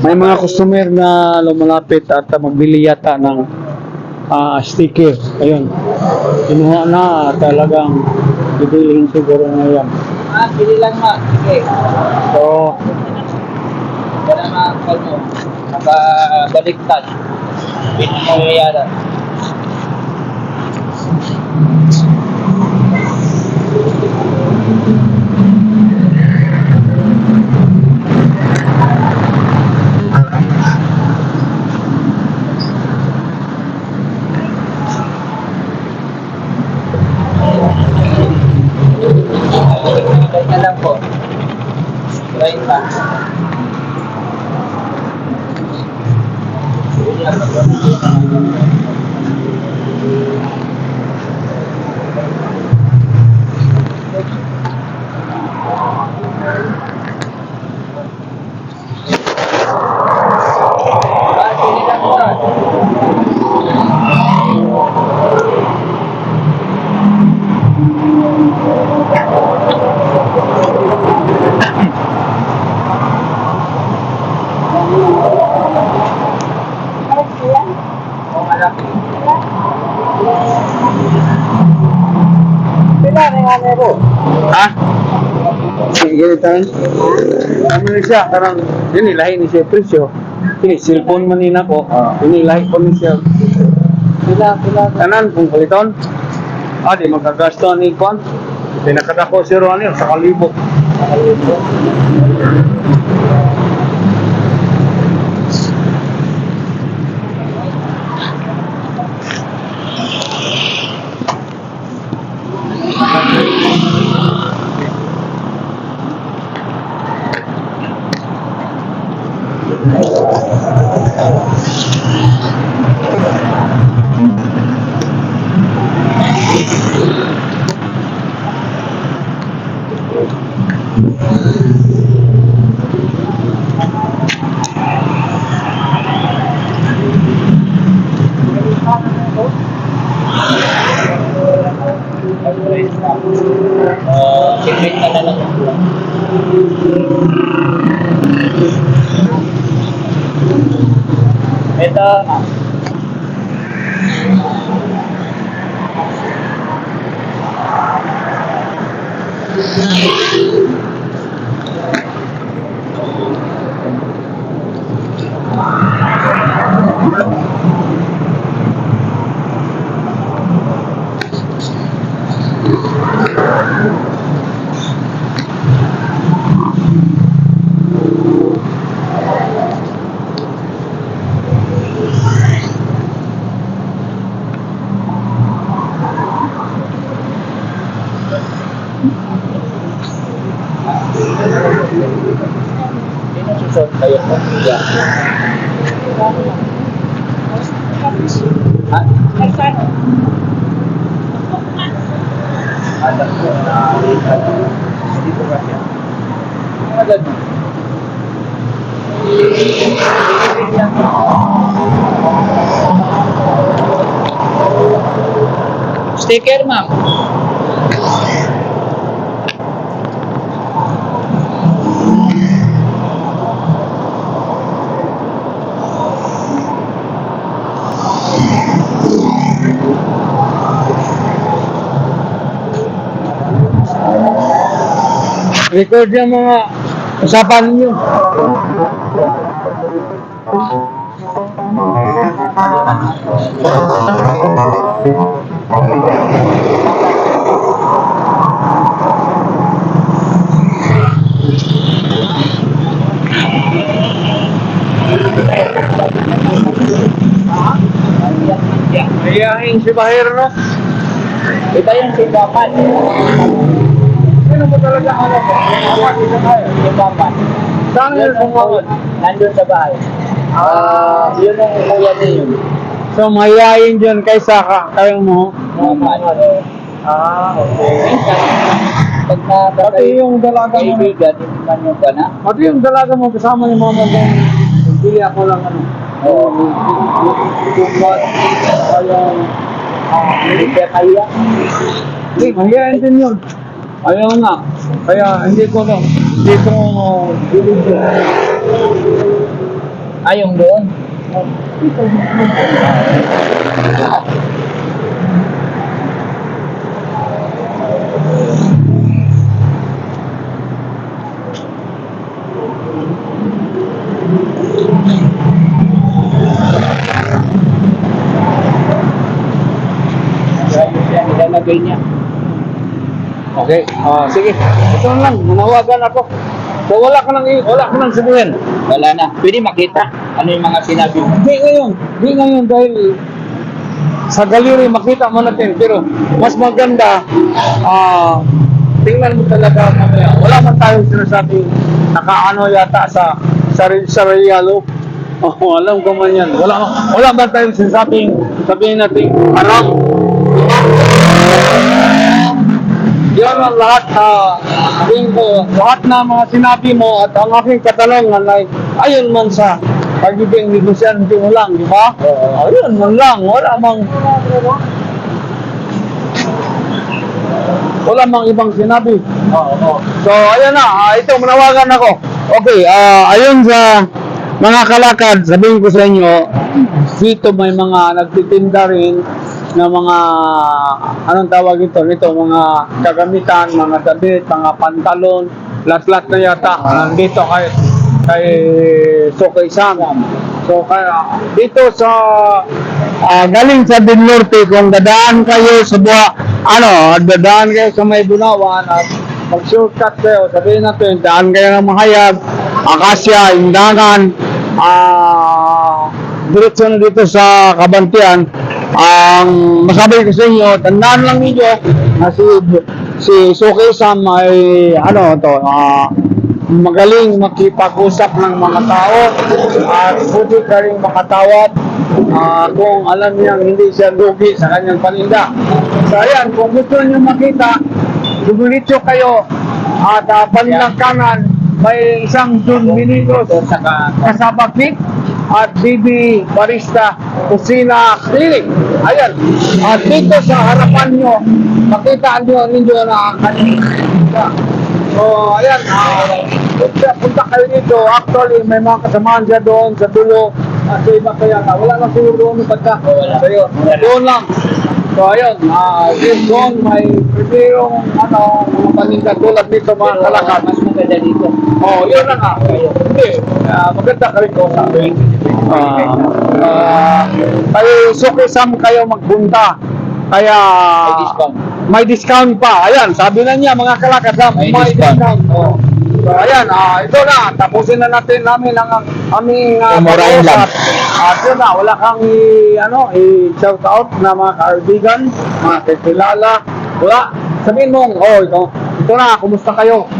May mga customer na lumalapit at magbili yata ng ah, sticker. Ayun. Kinuha na talagang bibilihin siguro na yan. Ah, pili lang ma. Sige. So, Wala na ano. Nakabaliktad. Ha? Sige, tayo. Ano na siya? Karang, yun ilahi ni siya presyo. Kini, cellphone man nina ko. Yun ilahi ko ni siya. Pila, pila. Tanan, kung kaliton. Ah, di magkagasto ni Kwan. Pinakadako si Ronnie sa kalibok. Uh, tonight. Alam ko na ganun. Sticker, ma'am. Record yung mga usapan niyo. Mayayain si Bahir, no? Iba yung sigapan. Sino mo talaga alam mo? Awan, isa tayo. Sigapan. Saan yun ang kumawan? Nandun sa bahay. Ah, yun ang kuya yun. So, mayayain dyan kaysa ka, kayo mo. Sigapan. Ah, okay. Pag na Pati yung dalaga mo, kaibigan, yung ano ka na? pati yung dalaga mo kasama ni mama mo, hindi ako lang ano. Oo. Tumat, kaya, Hindi kaya. hindi, mahihayin din yun. Ayaw nga. Kaya hindi ko na, hindi ko bilibyo. Ay, yung doon. Ilalagay niya. Okay, ah sige. Ito na lang, manawagan ako. So wala ka nang, wala ka nang sabihin. Wala na. Pwede makita ano yung mga sinabi mo. Di ngayon, di ngayon dahil sa gallery makita mo natin pero mas maganda ah tingnan mo talaga mamaya wala man tayong sinasabi nakaano yata sa sa, sa Rayalo oh, alam ko man yan wala wala man tayong sinasabing sabihin natin haram yan ang lahat na sabihin ko, lahat na mga sinabi mo at ang aking katanungan ay ayon man sa pagiging negosyante mo lang, di ba? Oo. Ayun man lang, wala mang wala mang ibang sinabi. Oo, oo. So, ayan na, ah, ito, manawagan ako. Okay, ah, ayun sa mga kalakad, sabihin ko sa inyo, dito may mga nagtitinda rin na mga, anong tawag ito, nito, mga kagamitan, mga damit, mga pantalon, lahat-lahat na yata, nandito kay, kay Sokay Sam. So, kaya, dito sa, ah, galing sa Del Norte, kung dadaan kayo sa buha, ano, dadaan kayo sa may Bunawan at mag-shortcut kayo, sabihin natin, daan kayo ng Mahayag, Akasya, Indangan, ah, diretso na dito sa Kabantian, ang masabi ko sa inyo, tandaan lang ninyo na si, si Suki Sam ay, ano to, ah, magaling makipag-usap ng mga tao at pwede ka rin makatawad ah, kung alam niyang hindi siya lugi sa kanyang paninda. So ayan, kung gusto niyo makita, dumiretso kayo at uh, balilang kanan may isang Saka, kasama Click at BB Barista Kusina Clinic. Ayan. At dito sa harapan nyo, makita nyo ninyo na kanina. So, ayan. ah, punta, punta kayo dito. Actually, may mga kasamahan siya doon sa dulo. At iba kaya na. Wala na siguro doon yung pagka. Wala. Doon lang. So, ayun. Ah, yun doon may prepare ano, mga paninda tulad dito mga kalakad. mas maganda dito. Oh, yun na nga. Hindi. Ah, maganda ka rin ko sabi. Ah, ah, kay Suki Sam kayo magpunta. Kaya May discount. may discount pa. Ayan, sabi na niya mga kalakad May may, discount. discount. Oh. So, ayan, ah, ito na. Tapusin na natin namin ang aming uh, Umurahin lang. At yun na, wala kang i, ano, i-shout out na mga kaibigan, mga kakilala. Wala. Sabihin mo, oh, ito, ito na, kumusta kayo?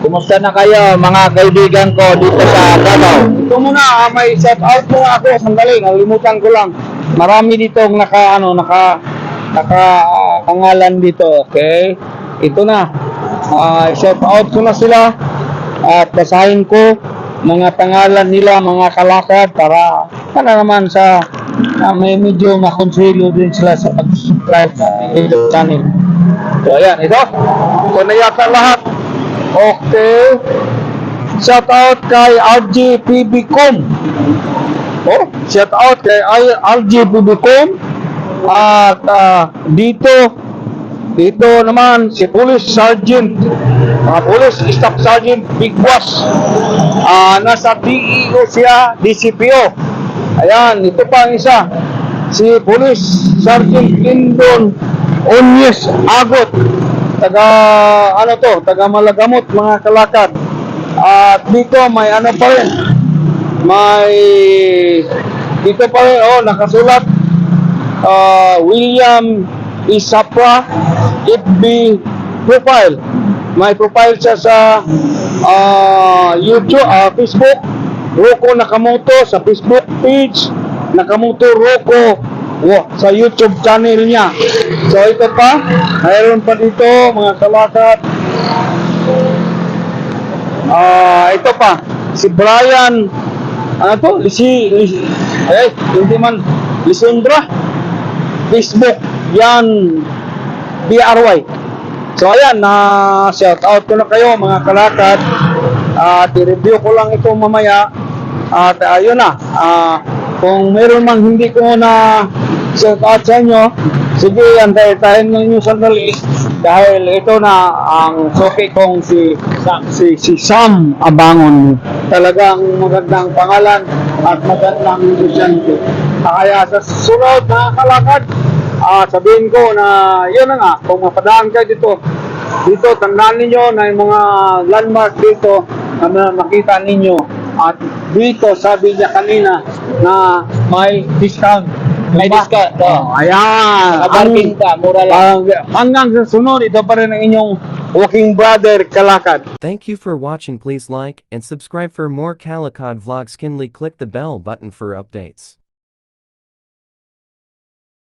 Kumusta na kayo mga kaibigan ko dito sa Davao? Ito muna, ah, may shout out mo ako. Sandali, nalimutan ko lang. Marami dito naka, ano, naka, naka ah, pangalan dito, okay? Ito na. Ah, shout out ko na sila. At basahin ko mga pangalan nila, mga kalakad para para naman sa ah, may medyo makonselo din sila sa pag-subscribe sa YouTube channel. So, ayan, ito. Ito na yata lahat. Okay. Shout out kay RG PBCom. Oh, shout out kay RG PBCom. At ah, dito, dito naman si Police Sergeant, mga Police Staff Sergeant Big Boss. Ah, nasa DEO siya, DCPO. Ayan, ito pa ang isa. Si Police Sergeant Lindon Onyes Agot taga ano to, taga Malagamot mga kalakad. At dito may ano pa rin. May dito pa rin oh nakasulat ah, William Isapra FB profile. May profile siya sa ah, YouTube, ah, Facebook. Roko Nakamoto sa Facebook page. Nakamoto Roko Wow, sa YouTube channel niya. So ito pa, mayroon pa dito mga kalakat. Ah, ito pa, si Brian ano to? Lisi, Lisi ay, hindi man Lisundra. Facebook, yan BRY. So ayan, na shout out ko na kayo mga kalakad. At i-review ko lang ito mamaya. At ayun na, ah, kung meron mang hindi ko na shout out sa inyo, sige, antay-tayin ninyo sandali. Dahil ito na ang soke kong si Sam, si, si Sam Abangon. Talagang magandang pangalan at magandang negosyante. Kaya sa sunod na kalakad, ah sabihin ko na yun na nga, kung mapadaan kayo dito, dito tandaan ninyo na yung mga landmark dito na makita ninyo. At dito sabi niya kanina na may discount. May Diba? discount, Oh, oh. ayan. Kabarkin ka, mura lang. Ang- hanggang sa sunod, ito pa rin ang inyong walking brother kalakad. Thank you for watching please like and subscribe for more Calicod vlogs kindly click the bell button for updates.